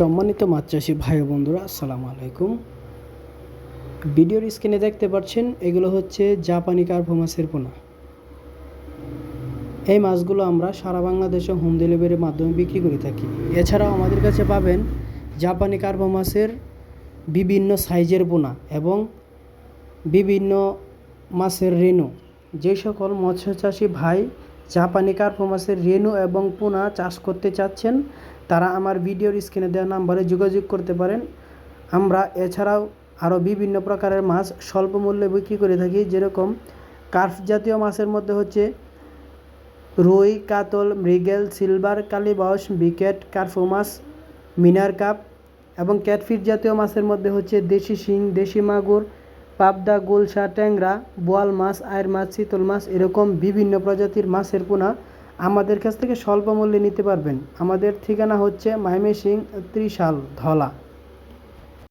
সম্মানিত মাছ চাষি ভাই বন্ধুরা, আসসালামু আলাইকুম। ভিডিওর স্ক্রিনে দেখতে পাচ্ছেন, এগুলো হচ্ছে জাপানি কার্পো মাছের পোনা। এই মাছগুলো আমরা সারা বাংলাদেশে হোম ডেলিভারির মাধ্যমে বিক্রি করে থাকি। এছাড়াও আমাদের কাছে পাবেন জাপানি কার্পো মাছের বিভিন্ন সাইজের পোনা এবং বিভিন্ন মাছের রেণু। যে সকল মৎস্য চাষি ভাই জাপানি কার্পো মাছের রেণু এবং পোনা চাষ করতে চাচ্ছেন তারা আমার ভিডিওর স্ক্রিনে দেওয়া নাম্বারে যোগাযোগ করতে পারেন। আমরা এছাড়াও আরও বিভিন্ন প্রকারের মাছ স্বল্প মূল্যে বিক্রি করে থাকি, যেরকম কার্ফ জাতীয় মাছের মধ্যে হচ্ছে রুই, কাতল, মৃগেল, সিলভার, কালীবাউস, বিকেট কার্পো মাছ, মিনার কাপ এবং ক্যাটফিট জাতীয় মাছের মধ্যে হচ্ছে দেশি শিং, দেশি মাগুর, পাবদা, গুলশা, ট্যাংরা, বোয়াল মাছ আয়ের মাছ চিতল মাছ, এরকম বিভিন্ন প্রজাতির মাছের পোনা আমাদের কাছ থেকে স্বল্প মূল্যে নিতে পারবেন। আমাদের ঠিকানা হচ্ছে মাইমেসিং ত্রিশাল ধলা।